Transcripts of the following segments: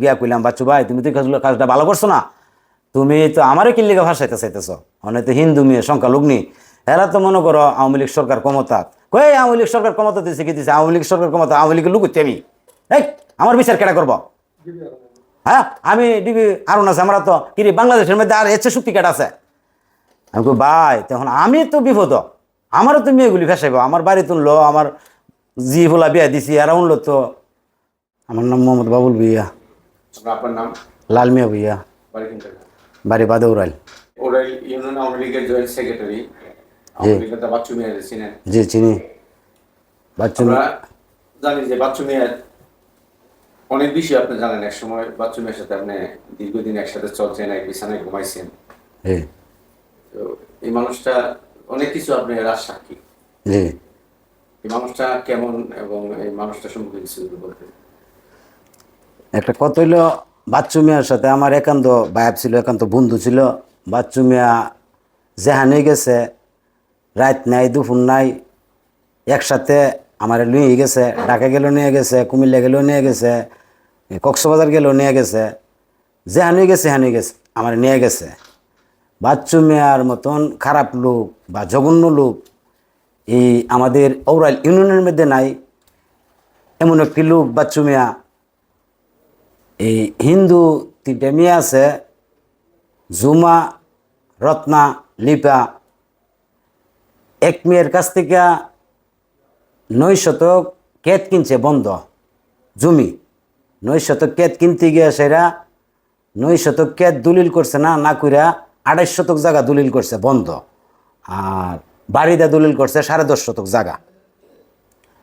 গিয়া কইলাম, বাচ্চু ভাই, তুমি তো কাজটা ভালো করছ না। তুমি তো আমারও কিল্লিকে ভাষাইতে চাইতেছ। অনেক তো হিন্দু মেয়ে, সংখ্যালগ্নি। এরা তো মনে করো আওয়ামী লীগ সরকার ক্ষমতা। কই, আওয়ামী লীগ সরকার ক্ষমতা দিয়েছে কি দিয়েছে আওয়ামী লীগ সরকার ক্ষমতা, আওয়ামী লীগের লুকুচ্ছি আমি। এই, আমার বিচার কেটা করব? হ্যাঁ আমি ডিবি আরুন আছে, আমরা তো কিরে বাংলাদেশের মধ্যে আর এসে শক্তি কেটা আছে? আমি কই, ভাই, তখন আমি তো বিপদ। আমারও তো মেয়েগুলি ফেসাইব আমার বাড়ি তুললো, আমার জি ফুলা বিয়া দিছি, এরা উনলো তো। আমার নাম মোহাম্মদ বাবুল ভুইয়া। আপনার নাম? লাল মিয়া ভুইয়া। বাড়ি কোনটা বাড়ি বাদৌরাল ইউনিয়ন আওয়ামী লীগের জয়েন্ট সেক্রেটারি। আওয়ামী লীগের বাচ্চু মিয়া ছিলেন জি চিনি। বাচ্চু জানি যে বাচ্চু মিয়া অনেক বিষয় আপনি জানেন এক সময়। বাচ্চু মিয়ার সাথে আপনি দীর্ঘদিন একসাথে চলছেন এক বিছানায় ঘুমাইছেন। তো এই মানুষটা অনেক কিছু আপনি রাজ সাক্ষী জি। এই মানুষটা কেমন এবং এই মানুষটা সম্পর্কে কিছু যদি বলতেন। একটা কত হইল বাচ্চু মিয়ার সাথে আমার একান্ত বায়াব ছিল, একান্ত বন্ধু ছিল। বাচ্চু মিয়া যেহানে গেছে, রাত নাই, দুপুর নাই, একসাথে আমার লুয়ে গেছে, ঢাকা গেলেও নিয়ে গেছে, কুমিল্লা গেলেও নিয়ে গেছে, কক্সবাজার গেলেও নিয়ে গেছে। যেহানে গেছে হানে গেছে, আমার নিয়ে গেছে। বাচ্চু মেয়ার মতন খারাপ লোক বা জঘন্য লোক এই আমাদের ঔরাল ইউনিয়নের মধ্যে নাই। এমন একটি লোক বাচ্চু মিয়া এই হিন্দু তিনটে মেয়ে আছে, জুমা, রত্না, লিপা। এক মেয়ের কাছ থেকে নয় শতক কেত কিনছে, বন্ধ। জমি, নয় শতক কেত কিনতে গিয়ে সেরা নয় শতক কেত দলিল করছে না না কইরা আড়াইশ শতক জায়গা দলিল করছে, বন্ধ। আর বাড়িতে দলিল করছে সাড়ে দশ শতক জায়গা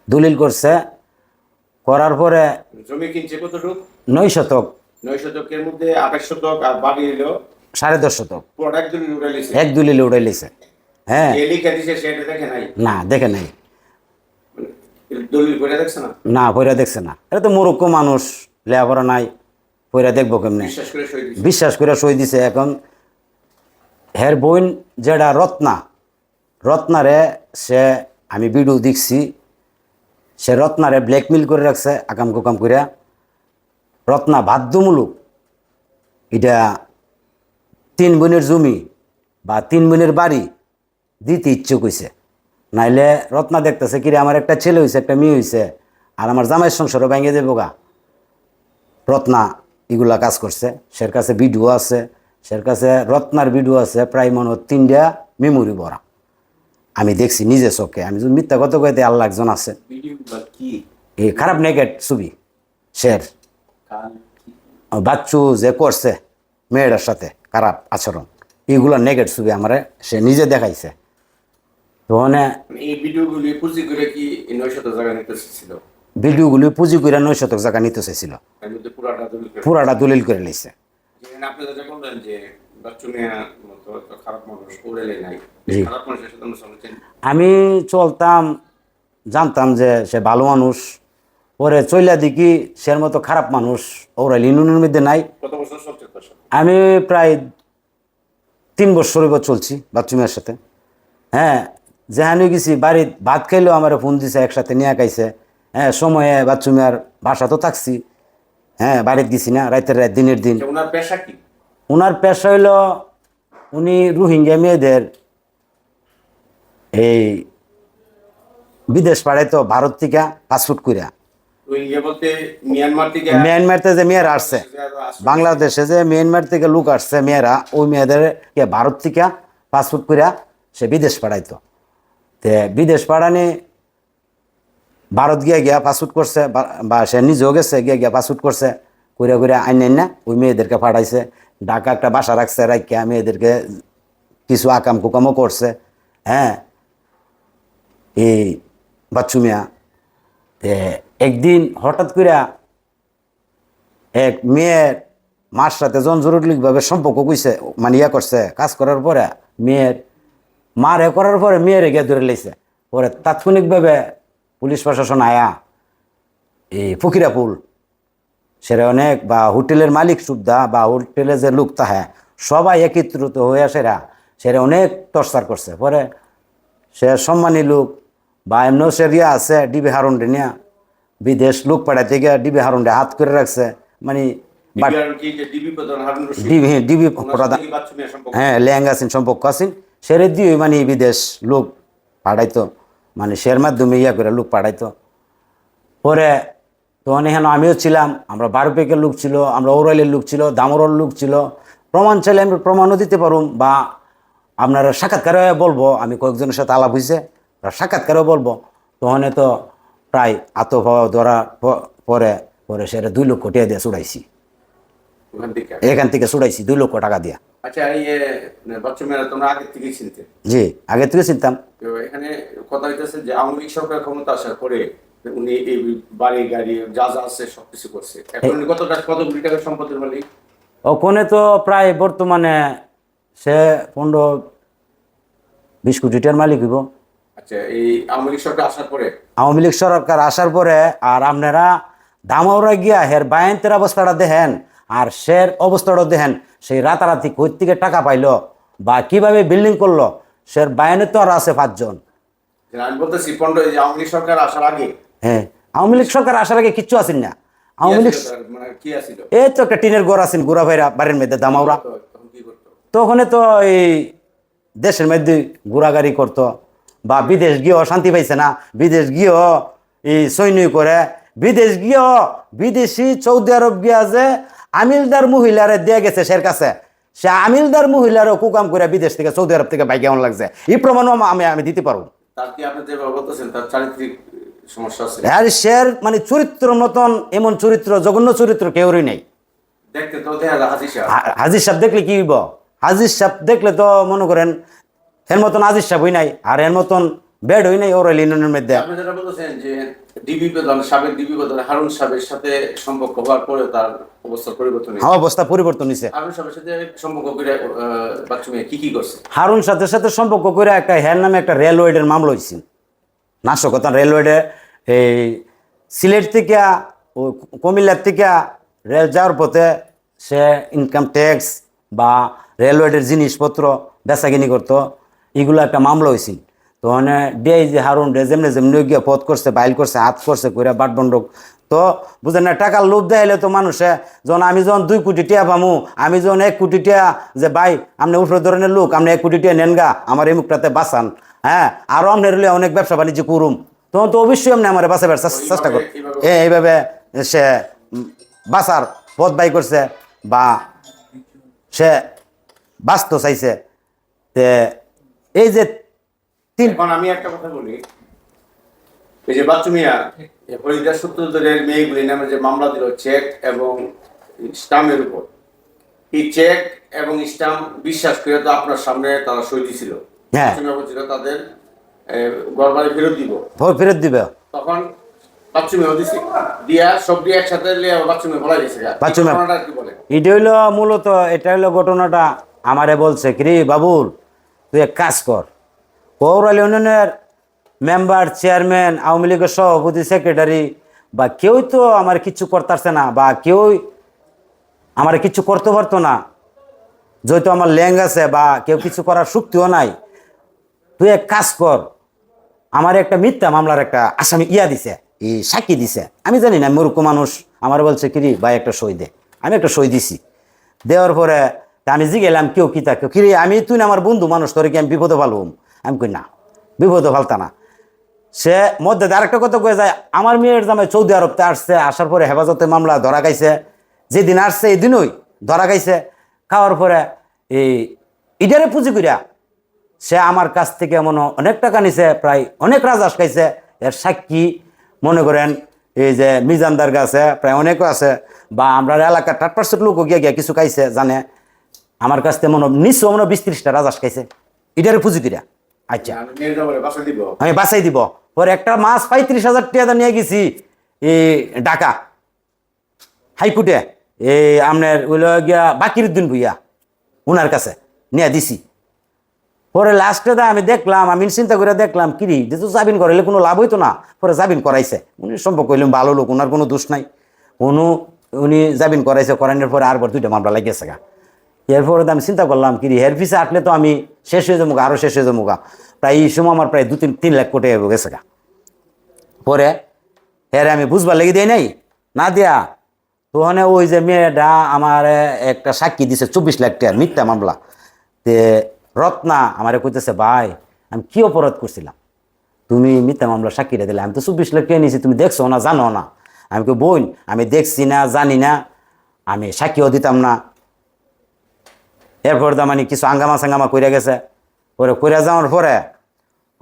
দলিল করছে, করার পরে জমি কিনছে কতটুকু? নয় শতক। নয় শতকের মধ্যে আঠাশ শতক আর বাড়ি এলো সাড়ে দশ শতক। এক দলিলে উড়ে লিছে। হ্যাঁ। না দেখে নাই। না? পয়রা দেখছে না। এটা তো মুরক্ষ মানুষ লেখাপড়া নাই পয়রা দেখব কেমনে? বিশ্বাস করে সই দিছে। বিশ্বাস করে সই দিছে। এখন হের বোন যেটা রত্না রত্নারে সে আমি ভিডিও দেখছি সে রত্নারে ব্ল্যাকমেল করে রাখছে আকাম কুকাম করিয়া রত্না বাধ্যমূলক এটা তিন বোনের জমি বা তিন বোনের বাড়ি দিতে ইচ্ছুক হইছে নাইলে রত্না দেখতেছে কিরে আমার একটা ছেলে হয়েছে একটা মেয়ে হয়েছে আর আমার জামাইয়ের সংসারও ভেঙে দেবো গা। রত্না এগুলা কাজ করছে। সের কাছে ভিডিও আছে সের কাছে রত্নার ভিডিও আছে প্রায় মনে হয় তিনটা মেমোরি ভরা। আমি দেখছি নিজে চোখে আমি যদি মিথ্যা কথা কইতে আল্লাহ একজন আছে। এই খারাপ নেগেট ছবি শের বাচ্চু যে করছে মেয়েটার সাথে খারাপ আচরণ এইগুলো নেগেট ছবি আমার সে নিজে দেখাইছে। তো মানে এই ভিডিওগুলি পুঁজি করে কি নয় শত জায়গা নিতে ছিল ভিডিওগুলি পুঁজি করে নয় শতক জায়গা নিতে চাইছিল পুরাটা দলিল করে চলছেন আমি চলতাম জানতাম যে সে ভালো মানুষ পরে চইলা দেখি সের মতো খারাপ মানুষ। ওরা ইউনিয়নের মধ্যে নাই। আমি প্রায় তিন বছর এবার চলছি বাথরুমের সাথে। হ্যাঁ যেহানে গেছি বাড়ির ভাত খাইলেও আমার ফোন দিছে একসাথে নিয়ে খাইছে। হ্যাঁ সময়ে বাথরুমের বাসা তো থাকছি। হ্যাঁ বাড়িতে গেছি না রাতের রাত দিনের দিন। ওনার পেশা কি? ওনার পেশা হইল উনি রোহিঙ্গা মেয়েদের এই বিদেশ পাড়ায় তো ভারত থেকে পাসপোর্ট বলতে মিয়ানমার থেকে মিয়ানমারতে যে মেয়েরা আসছে বাংলাদেশে যে মিয়ানমার থেকে লোক আসছে মেয়েরা ওই মেয়েদেরকে ভারত থেকে পাসপোর্ট কইরা সে বিদেশ পাঠাইতো। তে বিদেশ পাঠানি ভারত গিয়া গিয়া পাসপোর্ট করছে বা- সে নিজেও গেছে গিয়া গিয়া পাসপোর্ট করছে কইরা কইরা আইন না ওই মেয়েদেরকে পাঠাইছে। ঢাকা একটা বাসা রাখছে রাখিয়া মেয়েদেরকে কিছু আকাম কুকামও করছে হ্যাঁ। এই বাচ্চু মিয়া তে একদিন হঠাৎ কইরা এক মেয়ের মার সাথে জন জরুরিভাবে সম্পর্ক কইছে মানে ইয়া করছে, কাজ করার পরে মেয়ের, মার এ করার পরে মেয়ের গিয়ে ধরে লাইছে। পরে তাৎক্ষণিকভাবে পুলিশ প্রশাসন আয়া এই ফকিরাপুল সেটা অনেক, বা হোটেলের মালিক সুদ্ধা, বা হোটেলে যে লোক তাহে, সবাই একত্রিত হয়ে সেরা সেটা অনেক টর্চার করছে। পরে সে সম্মানী লোক, বা এমনিও সে রিয়া আছে, ডিবি হারুন্ডে নিয়া বিদেশ লোক পাড়াতে গিয়ে ডিবি হারুন্ডে হাত করে রাখছে। মানে ডিবি প্রধান হ্যাঁ, হ্যাঁ লেহেঙ্গা আছেন সম্পর্ক আছেন সেরে দিয়ে মানে বিদেশ লোক পাঠাইতো। মানে সের মাধ্যমে ইয়া করে লোক পাঠাইতো। পরে তখন এখানে আমিও ছিলাম আমরা বারোপেকের লোক ছিল আমরা ওরাইলের লোক ছিল দামরর লোক ছিল। প্রমাণ চাইলে আমি প্রমাণও দিতে পারুম বা আপনারা সাক্ষাৎকারে বলব আমি কয়েকজনের সাথে আলাপ হয়েছে সাক্ষাৎকারেও বলব। তখন তো প্রায় আতপ ধরা পরে পরে সেটা দুই লক্ষ টাকা দিয়ে থেকে? এখান থেকে ছুটাইছি দুই লক্ষ টাকা দিয়া। আচ্ছা জি আগে থেকে চিনতাম। এখানে কথা হইতেছে যে আওয়ামী লীগ সরকার ক্ষমতা আসার পরে উনি এই বাড়ি গাড়ি যা যা আছে সবকিছু করছে। এখন উনি কত কত কোটি টাকার সম্পদের মালিক? ওখানে তো প্রায় বর্তমানে সে পনেরো বিশ কোটি টাকার মালিক হইব। এই আওয়ামী লীগ সরকার আসার পরে? আওয়ামী লীগ সরকার আসার পরে আর আপনারা দামাউরা গিয়া হের বায়ন্তের অবস্থাটা দেখেন আর সের অবস্থাটা দেখেন সেই রাতারাতি কই থেকে টাকা পাইলো বা কীভাবে বিল্ডিং করল সের বায়নে তো আর আছে পাঁচজন। আমি বলতেছি পনেরো আওয়ামী লীগ সরকার আসার আগে? হ্যাঁ আওয়ামী লীগ সরকার আসার আগে কিচ্ছু আসেন না। আওয়ামী লীগ? মানে এই তো একটা টিনের ঘর আছেন গুড়া ভাইরা বাড়ির মধ্যে দামাউরা তো তখন তো এই দেশের মধ্যে ঘোরাঘুরি করতো বা বিদেশ গিয়েও শান্তি পাইছে না বিদেশ গিয়েও এই সৈন্য করে বিদেশ গিয়েও বিদেশি সৌদি আরব গিয়া যে আমিলদার মহিলারে দিয়ে গেছে সের কাছে সে আমিলদার মহিলারও কুকাম করে বিদেশ থেকে সৌদি আরব থেকে বাইক এমন লাগছে। এই প্রমাণও আমি আমি দিতে পারব। আর শের মানে চরিত্র মতন এমন চরিত্র জঘন্য চরিত্র কেউরই নেই। হাজির সাহেব দেখলে কি হইব? হাজির সাহেব দেখলে তো মনে করেন এর মতন হাজির সাহেব হই নাই আর এর মতন বেড হই নাই ওরাইল ইউনিয়নের মধ্যে। আপনি যেটা বলতেছেন যে ডিবি প্রধান সাবেক ডিবি প্রধান হারুন সাহেবের সাথে সম্পর্ক হওয়ার পরে তার অবস্থার পরিবর্তন হ্যাঁ অবস্থা পরিবর্তন হয়েছে। হারুন সাহেবের সাথে সম্পর্ক করে আহ, বাচ্চু মেয়ে কি কি করছে? হারুন সাথে সাথে সম্পর্ক করে একটা হ্যার নামে একটা রেলওয়েডের মামলা হয়েছে। নাশকতা রেলওয়েডে এই সিলেট থেকে ও কুমিল্লার থেকে রেল যাওয়ার পথে সে ইনকাম ট্যাক্স বা রেলওয়েডের জিনিসপত্র বেচাকিনি করতো। এগুলো একটা মামলা হয়েছিল তো মানে ডে যে হারুন ডে যেমনি যেমনি গিয়ে পথ করছে বাইল করছে হাত করছে কইরা বাট বন্ডক তো বুঝেন না টাকার লোভ দেখাইলে তো মানুষে যখন আমি যখন দুই কোটি টিয়া পামু আমি যখন এক কোটি টিয়া যে ভাই আপনি উঠে ধরনের লোক আপনি এক কোটি টিয়া নেন গা আমার এই মুখটাতে বাঁচান। হ্যাঁ আরও আপনার হলে অনেক ব্যবসা বাণিজ্য করুম। তখন তো অবশ্যই আপনি আমার বাঁচাবার চেষ্টা কর এইভাবে- এ এইভাবে সে বাঁচার পথ বাই করছে বা সে বাঁচতে চাইছে। তে এই যে এখন আমি একটা কথা বলি। এই যে বাচ্চু মিয়া হরিদাস সূত্রধরের মেয়েগুলি নামে যে মামলা দিল চেক এবং স্টাম্পের উপর। এই চেক এবং স্টাম্প বিশ্বাস করে তো আপনার সামনে তারা সই দিছিল। হ্যাঁ। তাদের গড়বাড়ি ফেরত দিব। ফেরত দিবে। তখন এটা হইল মূলত এটা হইল ঘটনাটা আমারে বলছে কি বাবুল তুই এক কাজ কর। পৌরাল ইউনিয়নের মেম্বার, চেয়ারম্যান, আওয়ামী লীগের সভাপতি, সেক্রেটারি বা কেউই তো আমার কিছু করতেছে না বা কেউই আমার কিছু করতে পারতো না, যেহেতু আমার ল্যাং আছে বা কেউ কিছু করার শক্তিও নাই, তুই এক কাজ কর। আমার একটা মিথ্যা মামলার একটা আসামি ইয়া দিছে এই সাক্ষী দিছে। আমি জানি না, মূর্খ মানুষ। আমার বলছে কিরি ভাই, একটা সই দে। আমি একটা সই দিছি। দেওয়ার পরে আমি জিগেলাম কেউ কি তাকে? কিরে, আমি তুই আমার বন্ধু মানুষ, তোর কি আমি বিপদে ফালুম আমি কই না, বিপদে ফালতা না। সে মধ্যে আরেকটা কথা কয়ে যায়, আমার মেয়ের জামাই সৌদি আরবতে আসছে, আসার পরে হেফাজতে মামলা ধরা খাইছে। যেদিন আসছে এই দিনই ধরা গাইছে খাওয়ার পরে এই ইডারে পুঁজি করিয়া সে আমার কাছ থেকে মনে অনেক টাকা নিছে, প্রায় অনেক রাজাস খাইছে। এর সাক্ষী, মনে করেন, এই যে মিজানদার আছে, প্রায় অনেকও আছে, বা আমরা এলাকার টাট পার্সেন্ট লোকও গিয়ে গিয়ে কিছু খাইছে, জানে। আমার কাছ থেকে মনে নিশ্চয় মনে হয় বিশ ত্রিশটা রাজাস খাইছে এটারে পুঁজি করিয়া আচ্ছা। আমি নিয়ে যাব রে, বাসা দিব। পরে একটা মাছ পঁয়ত্রিশ হাজার টাকা নিয়ে গেছি এ ঢাকা। হাইকোর্টে এই আপনার ওইলো গিয়া বাকির উদ্দিন ভুইয়া ওনার কাছে নিয়ে দিছি। পরে লাস্টে তো আমি দেখলাম আমি চিন্তা করে দেখলাম কিরি যে তো জামিন করাইলে কোনো লাভ হইতো না? পরে জামিন করাইছে। উনি সম্পর্ক হইলাম ভালো লোক ওনার কোনো দোষ নাই। কোনো উনি জামিন করাইছে করানোর পরে আরবার দুইটা মামলা লাগিয়েছে গা। এরপরে আমি চিন্তা করলাম কি হের পিছে আটলে তো আমি শেষ হয়ে যাব আরও শেষ হয়ে যাব প্রায় এই সময় আমার প্রায় দু তিন তিন লাখ কোটি হয়ে গেছে গা। পরে হেরে আমি বুঝবার লেগে দিই নাই? না দিয়া ওখানে ওই যে মেয়েটা আমার একটা সাক্ষী দিছে, চব্বিশ লাখ টাকার মিথ্যা মামলা। তে রত্না আমারে কইতেছে, ভাই, আমি কি অপরাধ করছিলাম? তুমি মিথ্যা মামলা সাক্ষীটা দিলে, আমি তো চব্বিশ লাখ টাকা নিয়েছি তুমি দেখছ না, জানো না? আমি বোন, আমি দেখছি না, জানি না, আমি সাক্ষীও দিতাম না এরপর তো মানে কিছু আঙ্গামা সাঙ্গামা কইরা গেছে। পরে কইরা যাওয়ার পরে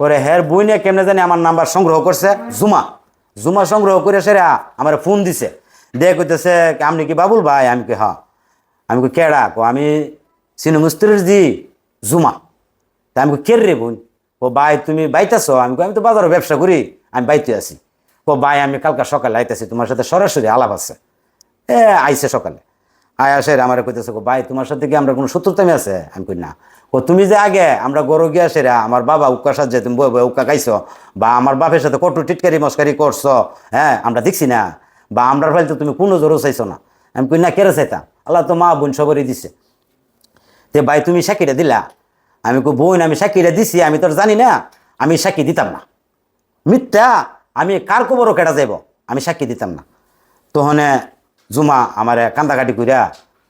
পরে হের বইনে কেমনে জানি আমার নাম্বার সংগ্রহ করছে জুমা। জুমা সংগ্রহ করে সেরা আমার ফোন দিছে। দিয়ে কইতেছে আপনি কি বাবুল ভাই? আমি কি হ্যাঁ। আমি কই, কেডা? কো আমি সিনু মুস্তির জি জুমা। তা আমি কই কে রে বোন? ও ভাই, তুমি বাইতেছ? আমি আমি তো বাজারে ব্যবসা করি, আমি বাইতে আছি। ও ভাই, আমি কালকা সকালে আইতেছি, তোমার সাথে সরাসরি আলাপ আছে। এ আইসে সকালে। আয় আসে আমার কইতেছে কো ভাই, তোমার সাথে কি আমরা কোনো শত্রুতামি আছে? আমি কই, না। ও তুমি যে আগে আমরা গরু গিয়ে আসে আমার বাবা উক্কা সাজে তুমি বই বই উক্কা খাইছো, বা আমার বাপের সাথে কটু টিটকারি মস্কারি করছ হ্যাঁ আমরা দেখছি না, বা আমরার ফাইল তো তুমি কোনো জোরও চাইছো না। আমি কই, না কেড়ে চাইতাম আল্লাহ তো মা বোন সবরই দিছে। তে ভাই, তুমি সাক্ষীটা দিলা? আমি কই, বোন, আমি সাক্ষীটা দিছি, আমি তোর জানি না, আমি সাক্ষী দিতাম না। মিথ্যা, আমি কার কবরও কেটা যাইব? আমি সাক্ষী দিতাম না। তহনে জুমা আমার কান্দাকাটি কইরা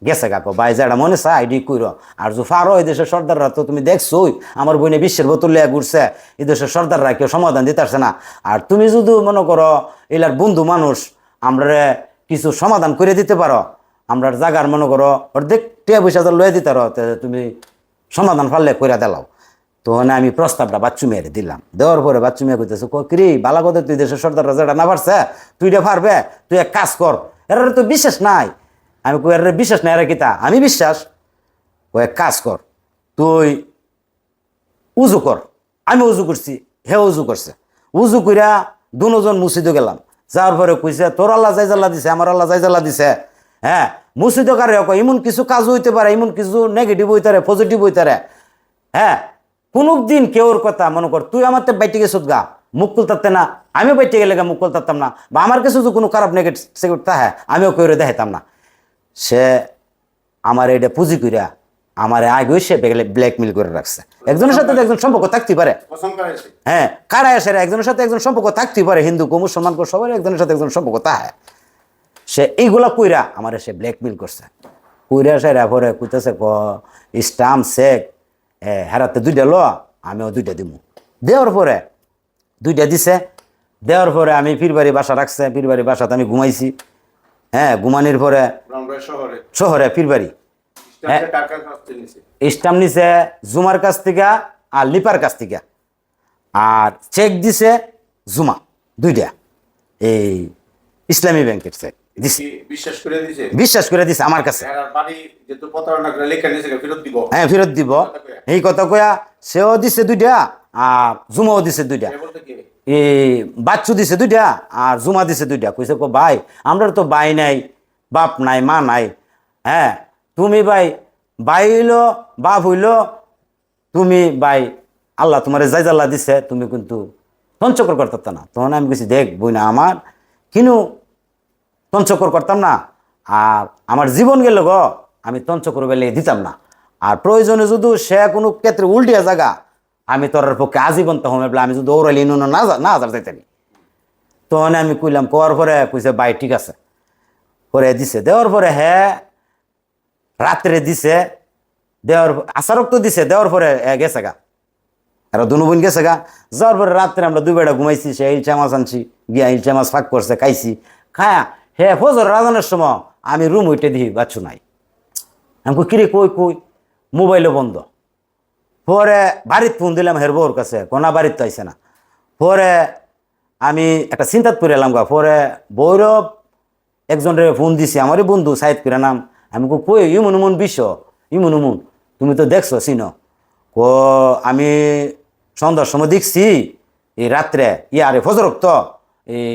গেছে কাকো। ভাই যেটা মনে চায় আইডি কইর। আর জু ফারো এই দেশের সর্দাররা তো তুমি দেখছোই, আমার বইনে বিশ্বের বোতল লিয়া ঘুরছে, এই দেশের সর্দাররা কেউ সমাধান দিতে পারছে না। আর তুমি যদি মনে করো, এলার বন্ধু মানুষ আমরা কিছু সমাধান করে দিতে পারো আমরা জাগার মনে করো, অর্ধেক টিয়া পয়সা তো লয়ে দিতে তুমি সমাধান পারলে কইরা দিলাও। তো মানে আমি প্রস্তাবটা বাচ্চু মেয়েরে দিলাম। দেওয়ার পরে বাচ্চু মেয়ে কইতেছে কিরি, বালা কথা, তুই দেশের সর্দার রাজাটা না পারছে তুই এটা পারবে, তুই এক কাজ কর এর তো বিশ্বাস নাই। আমি কই এর বিশ্বাস নাই, এরা কিতা আমি বিশ্বাস। ও এক কাজ কর, তুই উজু কর। আমি উজু করছি হে উজু করছে। উজু কইরা দুজন মুসিদে গেলাম। যাওয়ার পরে কইছে, তোর আল্লাহ যাই জ্বালা দিছে, আমার আল্লাহ যাই জ্বালা দিছে। হ্যাঁ মুসিদে কারে কয় এমন কিছু কাজ হইতে পারে এমন কিছু নেগেটিভ হইতে পারে পজিটিভ হইতে পারে। হ্যাঁ কোনো দিন কেউর কথা মনে কর, তুই আমার তো বাইটে গা। মুখ খুলতাতে না আমিও বাইটে গেলে মুখ খুলতাম না। বা আমার কাছে যদি কোনো খারাপ নেগেটিভ সেগুলো তাহে আমিও কেউ দেখাইতাম না। সে আমার এটা পুঁজি কইরা আমার আগে সে ব্ল্যাকমেল করে রাখছে। একজনের সাথে একজন সম্পর্ক থাকতে পারে। হ্যাঁ কারা আসে একজনের সাথে একজন সম্পর্ক থাকতে পারে। হিন্দু কো মুসলমান কো সবার একজনের সাথে একজন সম্পর্ক তাহে সে এইগুলা কইরা আমার সে ব্ল্যাকমেল করছে। কইরা সে পরে কইতেছে ক স্টাম্প চেক হ্যাঁ হেরাতে দুইটা ল আমিও দুইটা দিমু। দেওয়ার পরে দুইটা দিছে। দেওয়ার পরে আমি পীরবাড়ি বাসা রাখছে পীরবাড়ি বাসাতে আমি ঘুমাইছি। হ্যাঁ ঘুমানির পরে শহরে। পীরবাড়ি। নিছে? স্টাম্প নিছে জুমার কাছ থেকে আর লিপার কাছ থেকে। আর চেক দিছে জুমা দুইটা। এই ইসলামী ব্যাংকের চেক বিশ্বাস করে দিছে? বিশ্বাস করে দিছে আমার কাছে। নিয়েছে ফেরত দিব। হ্যাঁ ফেরত দিব। এই কথা কয়া সেও দিছে দুইটা। আর জুমাও দিছে দুইটা। এই বাচ্চু দিছে দুইটা আর জুমা দিছে দুইটা। কইছে, কো, ভাই, আমরা তো ভাই নাই, বাপ নাই, মা নাই। হ্যাঁ তুমি ভাই ভাই হইল, বাপ হইল, তুমি ভাই, আল্লাহ তোমার যাই জাল্লা দিছে, তুমি কিন্তু তঞ্চকর করতে না। তখন আমি কিছু দেখ বই না আমার, কিনু তঞ্চকর করতাম না, আর আমার জীবন গেল গো, আমি তঞ্চকর বেলে দিতাম না। আর প্রয়োজনে যদি সে কোনো ক্ষেত্রে উল্টিয়া জায়গা আমি তোর পক্ষে আজীবন তখন আমি যদি ওরালি নুন না না যার যাইতানি তখন আমি কইলাম কোয়ার পরে কইছে ভাই ঠিক আছে। পরে দিছে। দেওয়ার পরে হ্যাঁ রাত্রে দিছে। দেওয়ার আচারক তো দিছে। দেওয়ার পরে গেছে গা। আর দুনু বোন গেছে গা। যাওয়ার পরে রাত্রে আমরা দুই বেড়া ঘুমাইছি সে ইলচা মাছ আনছি গিয়া ইলচা মাছ ফাঁক করছে খাইছি। খায়া হে ফজর রাজানের সময় আমি রুম উইটে দিই বাচ্চু নাই। আমি কই, কিরে কই কই? মোবাইলও বন্ধ। পরে বাড়িত ফোন দিলাম হের বউর কাছে কোনা বাড়িত তো আইসে না। পরে আমি একটা চিন্তাত করে এলাম গা পরে বৈরব একজনের ফোন দিছি আমারই বন্ধু সাইড করে নাম। আমি কই, কই ইমন উমন বিশ্ব ইমন উমন তুমি তো দেখছ চিনো? ক আমি সন্ধ্যার সময় দেখছি এই রাত্রে ইয়ারে ফজরক তো এই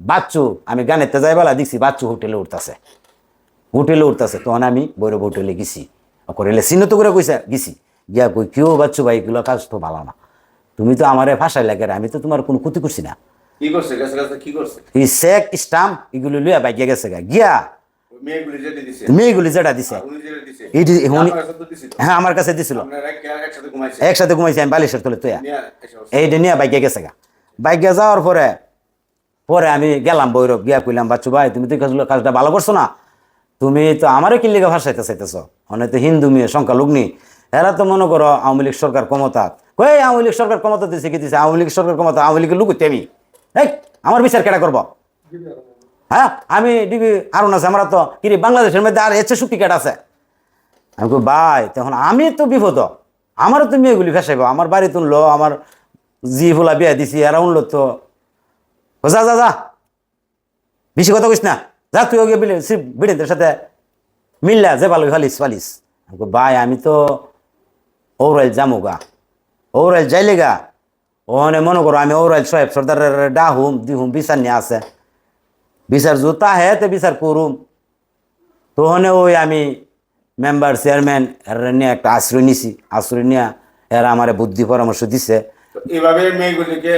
বাচ্চু আমি গানেতে যাই বেলা দেখছি বাচ্চু হোটেলে উঠতেছে। হোটেলে উঠতেছে তখন আমি বৈরব হোটেলে গেছি। করিলে চিহ্নিত করে কইসা গেছি। গিয়া কই কেউ বাচ্চু ভাই এগুলো কাজ তো ভালো না। তুমি তো আমারে ফাঁসাই লাগে আমি তো তোমার কোনো ক্ষতি করছি না। কি করছে? গেছে গেছে কি করছে? এই চেক স্টাম্প এগুলো লইয়া বাইকে গেছে গা। গিয়া মেয়েগুলি যেটা দিছে। হ্যাঁ আমার কাছে দিছিল। একসাথে ঘুমাইছে। আমি বালিশের তলে এসে এইটা নিয়ে বাইকে গেছে গা। বাইকে যাওয়ার পরে পরে আমি গেলাম বৈরব গিয়া কইলাম বাচ্চু ভাই তুমি তো কাজগুলো কাজটা ভালো করছ না। তুমি তো আমারও কি লিগা ভাষাইতে চাইতেছ? অনেক তো হিন্দু মেয়ে সংখ্যালগ্নি। এরা তো মনে করো আওয়ামী লীগ সরকার ক্ষমতা। কই আওয়ামী লীগ সরকার ক্ষমতা দিছে, কি দিছে? আওয়ামী লীগ সরকার ক্ষমতা, আওয়ামী লীগের লুকুতে আমি। এই, আমার বিচার কেটা করব? হ্যাঁ আমি ডিবি আরুন আছে, আমরা তো কিরে বাংলাদেশের মধ্যে আর এসে শক্তি কেটে আছে? আমি কই, ভাই, তখন আমি তো বিপদ। আমারও তো মেয়েগুলি ফেসাইব, আমার বাড়ি তুললো, আমার জি ফুলা বিয়া দিছি, এরা উনলো তো। যা যা যা। বেশি কথা কইস না। যা, তুই ওকে বিড়েদের সাথে মিললা, যে ভালো ফালিস ফালিস আমি ভাই, আমি তো ঔরাইল যামু গা ঔরাইল যাইলে গা। ওখানে মনে করো আমি ঔরাইল সাহেব সর্দারের ডাহুম দিহুম বিচার নিয়ে আছে। বিচার জুতা হে তো বিচার করুম। তখনে ওই আমি মেম্বার চেয়ারম্যান এর নিয়ে একটা আশ্রয় নিছি। আশ্রয় নিয়ে এরা আমার বুদ্ধি পরামর্শ দিছে। এইভাবে মেয়েগুলিকে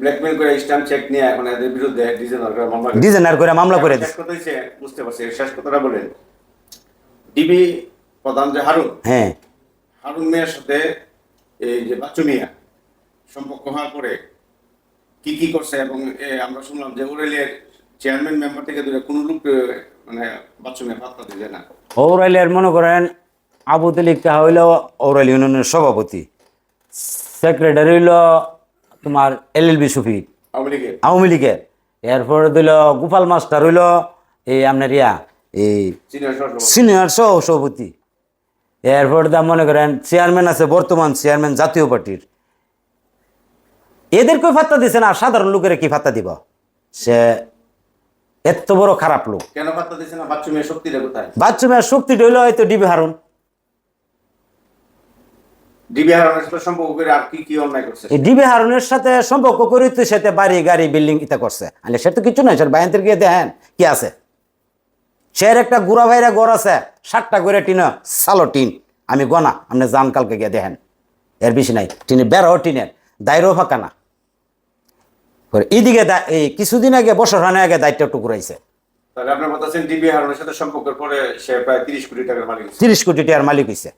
ব্ল্যাকমেল করে স্ট্যাম্প চেক নিয়ে এখন এদের বিরুদ্ধে ডিজাইনার করে মামলা ডিজাইনার করে মামলা করে দিছে। শেষ কথা হচ্ছে, বুঝতে পারছি শেষ কথাটা বলেন। ডিবি প্রধান যে হারুন হ্যাঁ। হারুন মিয়ার সাথে এই যে বাচ্চু মিয়া সম্পর্ক হওয়ার পরে কি কি করছে এবং আমরা শুনলাম যে ওরেলের চেয়ারম্যান মেম্বার থেকে দূরে কোনো লোক মানে বাচ্চু মিয়া পাত্তা দিবে না। ঔরাইলের মনে করেন আবু তালিকা হইল ঔরাইল ইউনিয়নের সভাপতি। সেক্রেটারি হইল তোমার এল এল বি সুফি। আওয়ামী লীগের। এরপরে দিল গোপাল মাস্টার হইল এই আপনার ইয়া এই সিনিয়র সিনিয়র সহ সভাপতি এরপর দা মনে করেন চেয়ারম্যান আছে বর্তমান চেয়ারম্যান জাতীয় পার্টির। এদেরকে ফাত্তা দিছে না সাধারণ লোকের কি ফাত্তা দিব? সে এত বড় খারাপ লোক। কেন পাত্তা দিচ্ছে না? বাচ্চু মিয়া শক্তিটা কোথায়? বাচ্চুমের শক্তি হইল হয়তো ডিবি হারুন। ডিবি হারুনের সাথে সম্পর্ক করে আর কি কি অন্যায় করছে? এই ডিবি হারুনের সাথে সম্পর্ক করে তো সাথে বাড়ি গাড়ি বিল্ডিং ইতা করছে। আলে সে তো কিছু নাই স্যার বায়ান্তের গিয়ে দেখেন কি আছে। সে একটা গুড়া ভাইরা গড় আছে সাতটা করে টিন সালো টিন। আমি গনা আপনি যান কালকে গিয়ে দেখেন। এর বেশি নাই টিনে বেরো টিনের দায়রও ফাঁকা না। এইদিকে এই কিছুদিন আগে বছর খানে আগে দায়িত্ব টুকুরাইছে তিরিশ কোটি টাকার মালিক হয়েছে।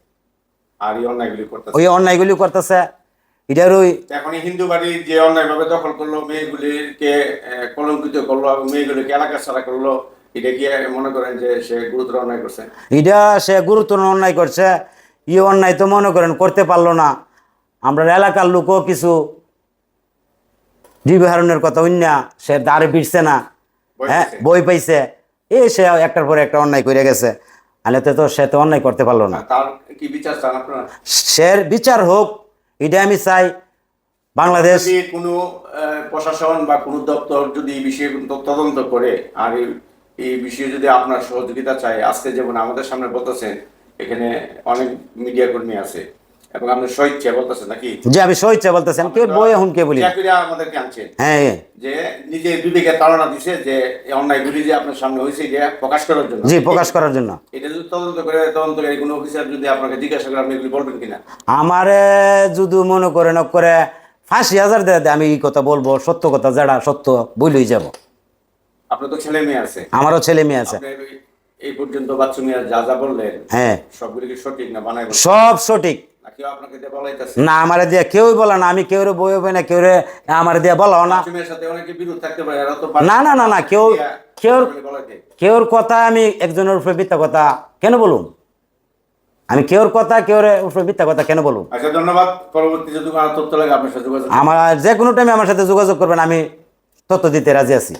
করতেছে। ওই অন্যায়গুলি করতেছে। এটার ওই এখন হিন্দু বাড়ি যে অন্যায়ভাবে দখল করল মেয়েগুলিকে কলঙ্কিত করল মেয়েগুলিকে এলাকা ছাড়া করল এটা কি মনে করেন যে সে গুরুতর অন্যায় করছে? এটা সে গুরুত্বপূর্ণ অন্যায় করছে। ই অন্যায় তো মনে করেন করতে পারল না। আমরা এলাকার লোকও কিছু জীবহারণের কথা অন্যা সে দাঁড়ে ফিরছে না। হ্যাঁ বই পাইছে। এ সে একটার পর একটা অন্যায় করে গেছে। আলে তো সে তো অন্যায় করতে পারল না। কি বিচার চান আপনারা? সে বিচার হোক এটা আমি চাই। বাংলাদেশ কোনো প্রশাসন বা কোনো দপ্তর যদি বিষয়ে তদন্ত করে আর এই- বিষয়ে যদি আপনার সহযোগিতা চায় আজকে যেমন আমাদের সামনে বলতেছেন এখানে অনেক মিডিয়া কর্মী আছে এবং আপনি স্বইচ্ছা বলতেছেন নাকি? যে আমি সহিচ্ছে বলতেছেন কে বই এখন কে বলি না। চাকরিরা আমাদেরকে আনছেন। হ্যাঁ যে নিজের বিবেকে তাড়না দিছে যে এই অন্যায়গুলি যে আপনার সামনে হয়েছে এটা প্রকাশ করার জন্য। জি প্রকাশ করার জন্য। এটা যদি তদন্ত করে তদন্তকারী কোনো অফিসার যদি আপনাকে জিজ্ঞাসা করে আপনি এগুলি বলবেন কিনা? আমারে যদি মনে করে না করে ফাঁসি হাজার দেয়, আমি এই কথা বলব সত্য কথা যারা সত্য বলেই যাব। আপনার তো ছেলে মেয়ে আছে। আমারও ছেলে মেয়ে আছে। এই- পর্যন্ত বাচ্চু মিয়া যা যা বললেন হ্যাঁ। সবগুলি কি সঠিক না বানাই সব সঠিক। না কেউ আমারে দিয়ে কেউই বলে না আমি কেউ না কেউ আমার দিয়ে বলাও না। না না না না কেউ কেউ কেউর কথা আমি একজনের উপরে মিথ্যা কথা কেন বলুন আমি কেউর কথা কেউর উপরে মিথ্যা কথা কেন বলুন আচ্ছা ধন্যবাদ। পরবর্তী যদি তথ্য লাগে আপনার সাথে আমার যে কোনো টাইমে আমার সাথে যোগাযোগ করবেন আমি তথ্য দিতে রাজি আছি।